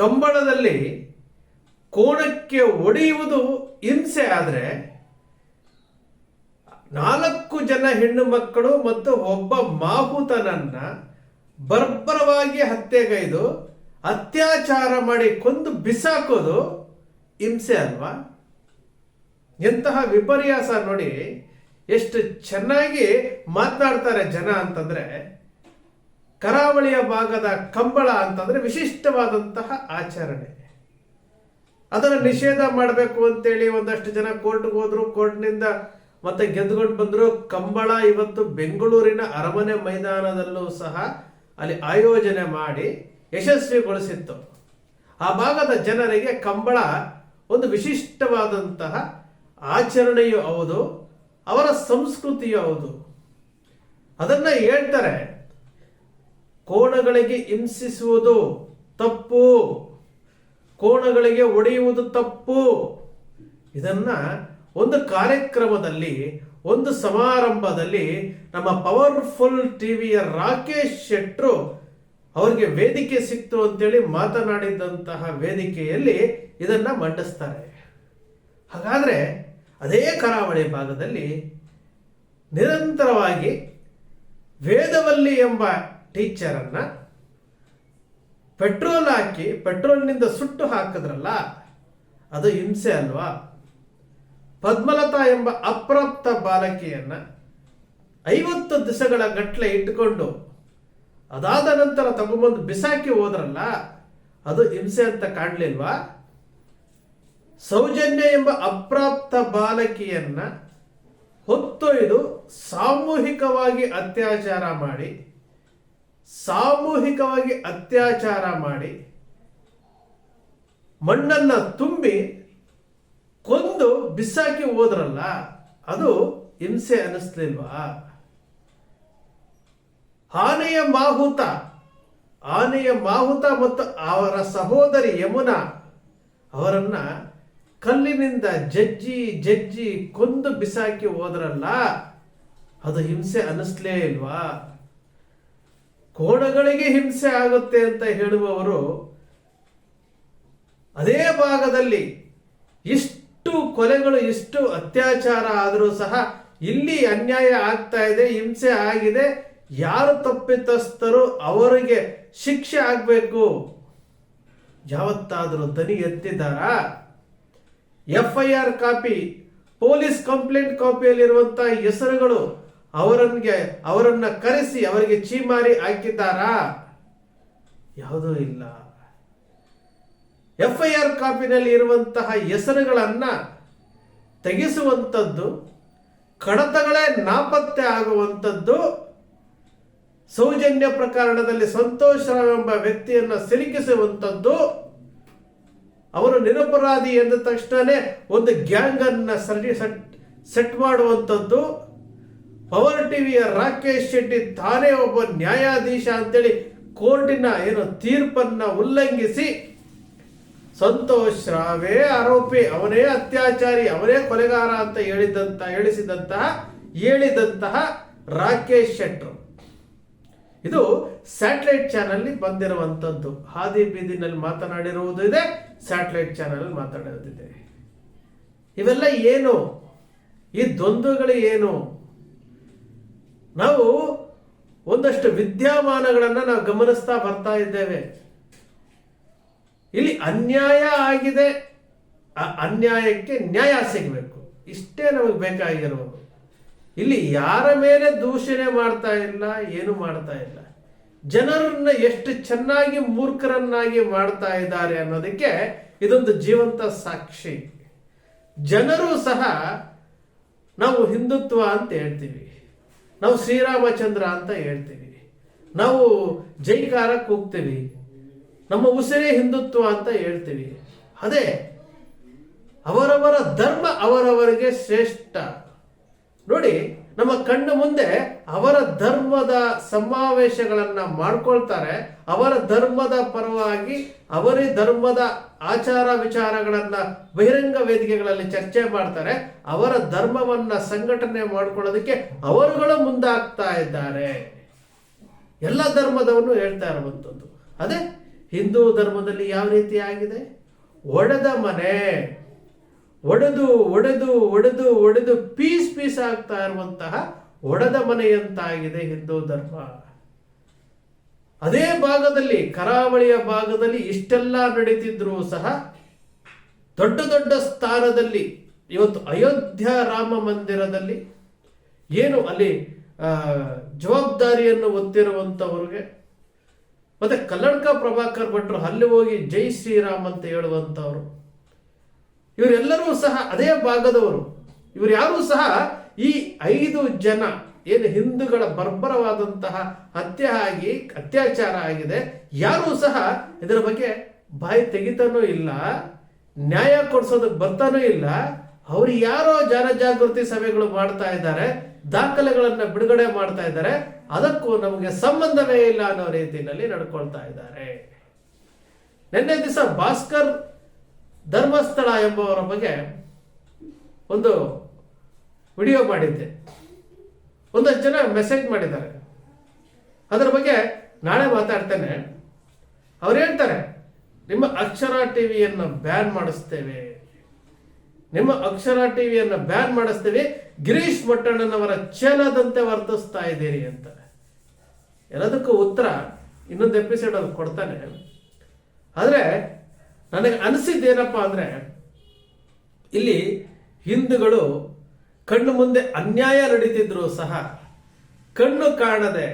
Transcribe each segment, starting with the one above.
ಕಂಬಳದಲ್ಲಿ ಕೋಣಕ್ಕೆ ಒಡೆಯುವುದು ಹಿಂಸೆ ಆದರೆ ನಾಲ್ಕು ಜನ ಹೆಣ್ಣು ಮಕ್ಕಳು ಮತ್ತು ಒಬ್ಬ ಮಾಹುತನನ್ನ ಬರ್ಬರವಾಗಿ ಹತ್ಯೆಗೈದು ಅತ್ಯಾಚಾರ ಮಾಡಿ ಕೊಂದು ಬಿಸಾಕೋದು ಹಿಂಸೆ ಅಲ್ವಾ? ಎಂತಹ ವಿಪರ್ಯಾಸ ನೋಡಿ ಎಷ್ಟು ಚೆನ್ನಾಗಿ ಮಾತನಾಡ್ತಾರೆ ಜನ ಅಂತಂದ್ರೆ ಕರಾವಳಿಯ ಭಾಗದ ಕಂಬಳ ಅಂತಂದ್ರೆ ವಿಶಿಷ್ಟವಾದಂತಹ ಆಚರಣೆ. ಅದನ್ನು ನಿಷೇಧ ಮಾಡಬೇಕು ಅಂತೇಳಿ ಒಂದಷ್ಟು ಜನ ಕೋರ್ಟ್ಗೆ ಹೋದ್ರು. ಕೋರ್ಟ್ನಿಂದ ಮತ್ತೆ ಗೆದ್ದುಕೊಂಡು ಬಂದ್ರು. ಕಂಬಳ ಇವತ್ತು ಬೆಂಗಳೂರಿನ ಅರಮನೆ ಮೈದಾನದಲ್ಲೂ ಸಹ ಅಲ್ಲಿ ಆಯೋಜನೆ ಮಾಡಿ ಯಶಸ್ವಿಗೊಳಿಸಿತ್ತು. ಆ ಭಾಗದ ಜನರಿಗೆ ಕಂಬಳ ಒಂದು ವಿಶಿಷ್ಟವಾದಂತಹ ಆಚರಣೆಯೂ ಹೌದು, ಅವರ ಸಂಸ್ಕೃತಿಯೂ ಹೌದು. ಅದನ್ನ ಹೇಳ್ತಾರೆ. ಕೋಣಗಳಿಗೆ ಹಿಂಸಿಸುವುದು ತಪ್ಪು. ಕೋಣಗಳಿಗೆ ಒಡೆಯುವುದು ತಪ್ಪು. ಇದನ್ನ ಒಂದು ಕಾರ್ಯಕ್ರಮದಲ್ಲಿ, ಒಂದು ಸಮಾರಂಭದಲ್ಲಿ ನಮ್ಮ ಪವರ್ಫುಲ್ ಟಿವಿಯ ರಾಕೇಶ್ ಶೆಟ್ರು ಅವರಿಗೆ ವೇದಿಕೆ ಸಿಕ್ತು ಅಂತೇಳಿ ಮಾತನಾಡಿದಂತಹ ವೇದಿಕೆಯಲ್ಲಿ ಇದನ್ನ ಮಂಡಿಸ್ತಾರೆ. ಹಾಗಾದ್ರೆ ಅದೇ ಕರಾವಳಿ ಭಾಗದಲ್ಲಿ ನಿರಂತರವಾಗಿ ವೇದವಲ್ಲಿ ಎಂಬ ಟೀಚರನ್ನ ಪೆಟ್ರೋಲ್ ಹಾಕಿ ಪೆಟ್ರೋಲ್ನಿಂದ ಸುಟ್ಟು ಹಾಕಿದ್ರಲ್ಲ, ಅದು ಹಿಂಸೆ ಅಲ್ವಾ? ಪದ್ಮಲತಾ ಎಂಬ ಅಪ್ರಾಪ್ತ ಬಾಲಕಿಯನ್ನು ಐವತ್ತು ದಿವಸಗಳ ಗಟ್ಟಲೆ ಇಟ್ಟುಕೊಂಡು, ಅದಾದ ನಂತರ ತಗೊಂಬಂದು ಬಿಸಾಕಿ ಹೋದ್ರಲ್ಲ, ಅದು ಹಿಂಸೆ ಅಂತ ಕಾಣಲಿಲ್ವಾ? ಸೌಜನ್ಯ ಎಂಬ ಅಪ್ರಾಪ್ತ ಬಾಲಕಿಯನ್ನು ಹೊತ್ತೊಯ್ದು ಸಾಮೂಹಿಕವಾಗಿ ಅತ್ಯಾಚಾರ ಮಾಡಿ ಸಾಮೂಹಿಕವಾಗಿ ಅತ್ಯಾಚಾರ ಮಾಡಿ ಮಣ್ಣನ್ನ ತುಂಬಿ ಕೊಂದು ಬಿಸಾಕಿ ಹೋದ್ರಲ್ಲ, ಅದು ಹಿಂಸೆ ಅನ್ನಿಸ್ಲಿಲ್ವಾ ಆನೆಯ ಮಾಹುತ ಆನೆಯ ಮಾಹುತ ಮತ್ತು ಅವರ ಸಹೋದರಿ ಯಮುನಾ, ಅವರನ್ನ ಕಲ್ಲಿನಿಂದ ಜಜ್ಜಿ ಜಜ್ಜಿ ಕೊಂದು ಬಿಸಾಕಿ ಹೋದ್ರಲ್ಲ, ಅದು ಹಿಂಸೆ ಅನ್ನಿಸ್ಲೇ ಇಲ್ವಾ? ಕೋಣಗಳಿಗೆ ಹಿಂಸೆ ಆಗುತ್ತೆ ಅಂತ ಹೇಳುವವರು ಅದೇ ಭಾಗದಲ್ಲಿ ಇಷ್ಟು ಕೊಲೆಗಳು, ಇಷ್ಟು ಅತ್ಯಾಚಾರ ಆದರೂ ಸಹ ಇಲ್ಲಿ ಅನ್ಯಾಯ ಆಗ್ತಾ ಇದೆ, ಹಿಂಸೆ ಆಗಿದೆ. ಯಾರು ತಪ್ಪಿತಸ್ಥರು ಅವರಿಗೆ ಶಿಕ್ಷೆ ಆಗಬೇಕು? ಯಾವತ್ತಾದರೂ ದನಿ ಎತ್ತಿದ್ದಾರಾ? F I R copy, police complaint ಕಾಪಿಯಲ್ಲಿರುವಂತಹ ಹೆಸರುಗಳು ಅವರನ್ಗೆ, ಅವರನ್ನ ಕರೆಸಿ ಅವರಿಗೆ ಚೀಮಾರಿ ಹಾಕಿದ್ದಾರಾ? ಯಾವುದೂ ಇಲ್ಲ. ಎಫ್ ಐ ಆರ್ ಕಾಪಿನಲ್ಲಿ ಇರುವಂತಹ ಹೆಸರುಗಳನ್ನ ತೆಗೆಸುವಂಥದ್ದು, ಕಡತಗಳೇ ನಾಪತ್ತೆ ಆಗುವಂಥದ್ದು, ಸೌಜನ್ಯ ಪ್ರಕರಣದಲ್ಲಿ ಸಂತೋಷ ಎಂಬ ವ್ಯಕ್ತಿಯನ್ನ ಸಿಲುಕಿಸುವಂಥದ್ದು, ಅವರು ನಿರಪರಾಧಿ ಎಂದ ತಕ್ಷಣನೇ ಒಂದು ಗ್ಯಾಂಗ್ ಅನ್ನ ಸರಿ ಸೆಟ್ ಸೆಟ್ ಮಾಡುವಂಥದ್ದು ಪವರ್ ಟಿವಿಯ ರಾಕೇಶ್ ಶೆಟ್ಟಿ ತಾನೇ ಒಬ್ಬ ನ್ಯಾಯಾಧೀಶ ಅಂತೇಳಿ ಕೋರ್ಟಿನ ಏನು ತೀರ್ಪನ್ನ ಉಲ್ಲಂಘಿಸಿ ಸಂತೋಷ್ ರಾವೇ ಆರೋಪಿ, ಅವನೇ ಅತ್ಯಾಚಾರಿ, ಅವನೇ ಕೊಲೆಗಾರ ಅಂತ ಹೇಳಿದಂತ ಹೇಳಿಸಿದಂತಹ ಹೇಳಿದಂತಹ ರಾಕೇಶ್ ಶೆಟ್ರು. ಇದು ಸ್ಯಾಟಲೈಟ್ ಚಾನೆಲ್ ಬಂದಿರುವಂತದ್ದು. ಹಾದಿ ಬೀದಿನಲ್ಲಿ ಮಾತನಾಡಿರುವುದು ಇದೆ, ಸ್ಯಾಟಲೈಟ್ ಚಾನೆಲ್ ಮಾತನಾಡೋದಿದೆ ಇವೆಲ್ಲ ಏನು? ಈ ದ್ವಂದ್ವಗಳು ಏನು? ನಾವು ಒಂದಷ್ಟು ವಿದ್ಯಮಾನಗಳನ್ನು ನಾವು ಗಮನಿಸ್ತಾ ಬರ್ತಾ ಇದ್ದೇವೆ. ಇಲ್ಲಿ ಅನ್ಯಾಯ ಆಗಿದೆ. ಆ ಅನ್ಯಾಯಕ್ಕೆ ನ್ಯಾಯ ಸಿಗಬೇಕು. ಇಷ್ಟೇ ನಮಗೆ ಬೇಕಾಗಿರೋದು. ಇಲ್ಲಿ ಯಾರ ಮೇಲೆ ದೂಷಣೆ ಮಾಡ್ತಾ ಇಲ್ಲ, ಏನು ಮಾಡ್ತಾ ಇಲ್ಲ. ಜನರನ್ನ ಎಷ್ಟು ಚೆನ್ನಾಗಿ ಮೂರ್ಖರನ್ನಾಗಿ ಮಾಡ್ತಾ ಇದ್ದಾರೆ ಅನ್ನೋದಕ್ಕೆ ಇದೊಂದು ಜೀವಂತ ಸಾಕ್ಷಿ. ಜನರು ಸಹ ನಾವು ಹಿಂದುತ್ವ ಅಂತ ಹೇಳ್ತೀವಿ. ನಾವು ಶ್ರೀರಾಮಚಂದ್ರ ಅಂತ ಹೇಳ್ತೀವಿ. ನಾವು ಜೈಕಾರಕ್ಕೆ ಹೋಗ್ತೀವಿ. ನಮ್ಮ ಉಸಿರೇ ಹಿಂದುತ್ವ ಅಂತ ಹೇಳ್ತೀವಿ. ಅದೇ, ಅವರವರ ಧರ್ಮ ಅವರವರಿಗೆ ಶ್ರೇಷ್ಠ. ನೋಡಿ ನಮ್ಮ ಕಣ್ಣು ಮುಂದೆ ಅವರ ಧರ್ಮದ ಸಮಾವೇಶಗಳನ್ನ ಮಾಡ್ಕೊಳ್ತಾರೆ. ಅವರ ಧರ್ಮದ ಪರವಾಗಿ ಅವರೇ ಧರ್ಮದ ಆಚಾರ ವಿಚಾರಗಳನ್ನ ಬಹಿರಂಗ ವೇದಿಕೆಗಳಲ್ಲಿ ಚರ್ಚೆ ಮಾಡ್ತಾರೆ. ಅವರ ಧರ್ಮವನ್ನ ಸಂಘಟನೆ ಮಾಡ್ಕೊಳ್ಳೋದಕ್ಕೆ ಅವರುಗಳು ಮುಂದಾಗ್ತಾ ಇದ್ದಾರೆ. ಎಲ್ಲ ಧರ್ಮದವನ್ನು ಹೇಳ್ತಾ ಇರುವಂಥದ್ದು. ಅದೇ ಹಿಂದೂ ಧರ್ಮದಲ್ಲಿ ಯಾವ ರೀತಿ ಆಗಿದೆ? ಒಡೆದ ಮನೆ. ಒಡೆದು ಒಡೆದು ಒಡೆದು ಒಡೆದು ಪೀಸ್ ಪೀಸ್ ಆಗ್ತಾ ಇರುವಂತಹ ಒಡೆದ ಮನೆಯಂತಾಗಿದೆ ಹಿಂದೂ ಧರ್ಮ. ಅದೇ ಭಾಗದಲ್ಲಿ, ಕರಾವಳಿಯ ಭಾಗದಲ್ಲಿ ಇಷ್ಟೆಲ್ಲ ನಡೀತಿದ್ರು ಸಹ ದೊಡ್ಡ ದೊಡ್ಡ ಸ್ಥಾನದಲ್ಲಿ, ಇವತ್ತು ಅಯೋಧ್ಯ ರಾಮ ಮಂದಿರದಲ್ಲಿ ಏನು ಅಲ್ಲಿ ಜವಾಬ್ದಾರಿಯನ್ನು ಹೊತ್ತಿರುವಂಥವ್ರಿಗೆ ಮತ್ತೆ ಕಲ್ಲಡ್ಕ ಪ್ರಭಾಕರ್ ಭಟ್ರು ಅಲ್ಲಿ ಹೋಗಿ ಜೈ ಶ್ರೀರಾಮ್ ಅಂತ ಹೇಳುವಂಥವ್ರು ಇವರೆಲ್ಲರೂ ಸಹ ಅದೇ ಭಾಗದವರು. ಇವರು ಯಾರು ಸಹ ಈ ಐದು ಜನ, ಏನು ಹಿಂದೂಗಳ ಬರ್ಬರವಾದಂತಹ ಹತ್ಯೆ ಆಗಿ, ಅತ್ಯಾಚಾರ ಆಗಿದೆ, ಯಾರೂ ಸಹ ಇದರ ಬಗ್ಗೆ ಬಾಯಿ ತೆಗಿತಾನೂ ಇಲ್ಲ, ನ್ಯಾಯ ಕೊಡ್ಸೋದಕ್ಕೆ ಬರ್ತಾನೂ ಇಲ್ಲ. ಅವ್ರು ಯಾರೋ ಜನಜಾಗೃತಿ ಸಭೆಗಳು ಮಾಡ್ತಾ ಇದ್ದಾರೆ, ದಾಖಲೆಗಳನ್ನ ಬಿಡುಗಡೆ ಮಾಡ್ತಾ ಇದ್ದಾರೆ, ಅದಕ್ಕೂ ನಮಗೆ ಸಂಬಂಧವೇ ಇಲ್ಲ ಅನ್ನೋ ರೀತಿಯಲ್ಲಿ ನಡ್ಕೊಳ್ತಾ ಇದ್ದಾರೆ. ನಿನ್ನೆ ದಿವಸ ಭಾಸ್ಕರ್ ಧರ್ಮಸ್ಥಳ ಎಂಬುವರ ಬಗ್ಗೆ ಒಂದು ವಿಡಿಯೋ ಮಾಡಿದ್ದೆ. ಒಂದಷ್ಟು ಜನ ಮೆಸೇಜ್ ಮಾಡಿದ್ದಾರೆ. ಅದರ ಬಗ್ಗೆ ನಾಳೆ ಮಾತಾಡ್ತೇನೆ. ಅವ್ರು ಹೇಳ್ತಾರೆ, ನಿಮ್ಮ ಅಕ್ಷರ ಟಿವಿಯನ್ನು ಬ್ಯಾನ್ ಮಾಡಿಸ್ತೇವೆ. ನಿಮ್ಮ ಅಕ್ಷರ ಟಿವಿಯನ್ನು ಬ್ಯಾನ್ ಮಾಡಿಸ್ತೇವೆ. ಗಿರೀಶ್ ಮಟ್ಟಣ್ಣನವರ ಛಲದಂತೆ ವರ್ತಿಸ್ತಾ ಇದ್ದೀರಿ ಅಂತ. ಎಲ್ಲದಕ್ಕೂ ಉತ್ತರ ಇನ್ನೊಂದು ಎಪಿಸೋಡ್ ಅಲ್ಲಿ ಕೊಡ್ತಾನೆ. ಆದರೆ ನನಗೆ ಅನಿಸಿದ್ದೇನಪ್ಪ ಅಂದರೆ, ಇಲ್ಲಿ ಹಿಂದೂಗಳು ಕಣ್ಣು ಮುಂದೆ ಅನ್ಯಾಯ ನಡೀತಿದ್ರು ಸಹ ಕಣ್ಣು ಕಾಣದೆ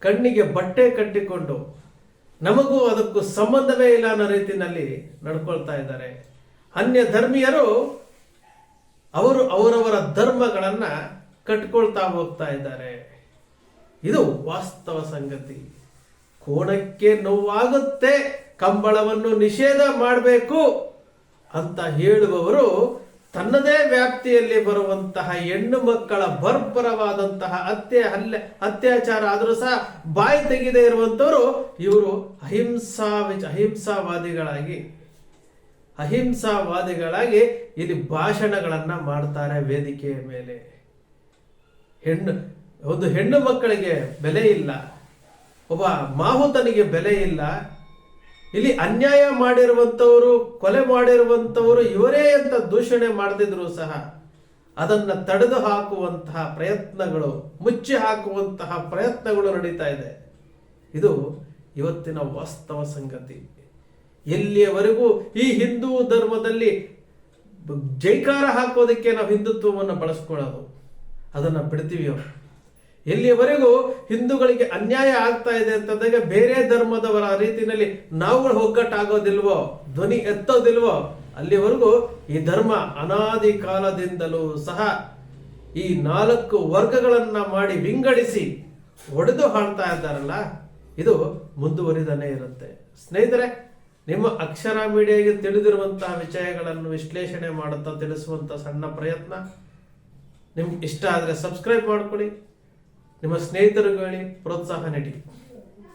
ಕಣ್ಣಿಗೆ ಬಟ್ಟೆ ಕಟ್ಟಿಕೊಂಡು ನಮಗೂ ಅದಕ್ಕೂ ಸಂಬಂಧವೇ ಇಲ್ಲ ಅನ್ನೋ ರೀತಿಯಲ್ಲಿ ನಡ್ಕೊಳ್ತಾ ಇದ್ದಾರೆ. ಅನ್ಯ ಧರ್ಮೀಯರು ಅವರು ಅವರವರ ಧರ್ಮಗಳನ್ನ ಕಟ್ಕೊಳ್ತಾ ಹೋಗ್ತಾ ಇದ್ದಾರೆ. ಇದು ವಾಸ್ತವ ಸಂಗತಿ. ಕೋಣಕ್ಕೆ ನೋವಾಗುತ್ತೆ. ಕಂಬಳವನ್ನು ನಿಷೇಧ ಮಾಡಬೇಕು ಅಂತ ಹೇಳುವವರು ತನ್ನದೇ ವ್ಯಾಪ್ತಿಯಲ್ಲಿ ಬರುವಂತಹ ಹೆಣ್ಣು ಮಕ್ಕಳ ಬರ್ಬರವಾದಂತಹ ಹತ್ಯೆ ಹಲ್ಲೆ ಅತ್ಯಾಚಾರ ಆದರೂ ಸಹ ಬಾಯಿ ತೆಗೆದೇ ಇರುವಂತವರು ಇವರು ಅಹಿಂಸಾ ವಿಚ ಅಹಿಂಸಾವಾದಿಗಳಾಗಿ ಅಹಿಂಸಾವಾದಿಗಳಾಗಿ ಇಲ್ಲಿ ಭಾಷಣಗಳನ್ನ ಮಾಡ್ತಾರೆ ವೇದಿಕೆಯ ಮೇಲೆ. ಹೆಣ್ಣು, ಒಂದು ಹೆಣ್ಣು ಮಕ್ಕಳಿಗೆ ಬೆಲೆ ಇಲ್ಲ, ಒಬ್ಬ ಮಾಹುತನಿಗೆ ಬೆಲೆ ಇಲ್ಲ ಇಲ್ಲಿ ಅನ್ಯಾಯ ಮಾಡಿರುವಂಥವರು, ಕೊಲೆ ಮಾಡಿರುವಂಥವರು ಇವರೇ ಅಂತ ದೂಷಣೆ ಮಾಡದಿದ್ರು ಸಹ ಅದನ್ನ ತಡೆದು ಹಾಕುವಂತಹ ಪ್ರಯತ್ನಗಳು, ಮುಚ್ಚಿ ಹಾಕುವಂತಹ ಪ್ರಯತ್ನಗಳು ನಡೀತಾ ಇದೆ. ಇದು ಇವತ್ತಿನ ವಾಸ್ತವ ಸಂಗತಿ. ಎಲ್ಲಿಯವರೆಗೂ ಈ ಹಿಂದೂ ಧರ್ಮದಲ್ಲಿ ಜೈಕಾರ ಹಾಕೋದಕ್ಕೆ ನಾವು ಹಿಂದುತ್ವವನ್ನು ಬಳಸ್ಕೊಳ್ಳೋದು, ಅದನ್ನ ಬಿಡ್ತೀವಿಯೋ ಎಲ್ಲಿಯವರೆಗೂ ಹಿಂದೂಗಳಿಗೆ ಅನ್ಯಾಯ ಆಗ್ತಾ ಇದೆ ಅಂತಂದಾಗ ಬೇರೆ ಧರ್ಮದವರ ರೀತಿಯಲ್ಲಿ ನಾವುಗಳು ಒಗ್ಗಟ್ಟಾಗೋದಿಲ್ವೋ, ಧ್ವನಿ ಎತ್ತೋದಿಲ್ವೋ, ಅಲ್ಲಿವರೆಗೂ ಈ ಧರ್ಮ ಅನಾದಿ ಕಾಲದಿಂದಲೂ ಸಹ ಈ ನಾಲ್ಕು ವರ್ಗಗಳನ್ನ ಮಾಡಿ ವಿಂಗಡಿಸಿ ಒಡೆದು ಹಾಳ್ತಾ ಇದ್ದಾರಲ್ಲ, ಇದು ಮುಂದುವರಿದನೇ ಇರುತ್ತೆ. ಸ್ನೇಹಿತರೆ, ನಿಮ್ಮ ಅಕ್ಷರ ಮೀಡಿಯಾಗೆ ತಿಳಿದಿರುವಂತಹ ವಿಷಯಗಳನ್ನು ವಿಶ್ಲೇಷಣೆ ಮಾಡುತ್ತಾ ತಿಳಿಸುವಂತ ಸಣ್ಣ ಪ್ರಯತ್ನ. ನಿಮ್ಗೆ ಇಷ್ಟ ಆದರೆ ಸಬ್ಸ್ಕ್ರೈಬ್ ಮಾಡ್ಕೊಳ್ಳಿ. ನಿಮ್ಮ ಸ್ನೇಹಿತರುಗಳಿಗೆ ಪ್ರೋತ್ಸಾಹ ನೀಡಿ.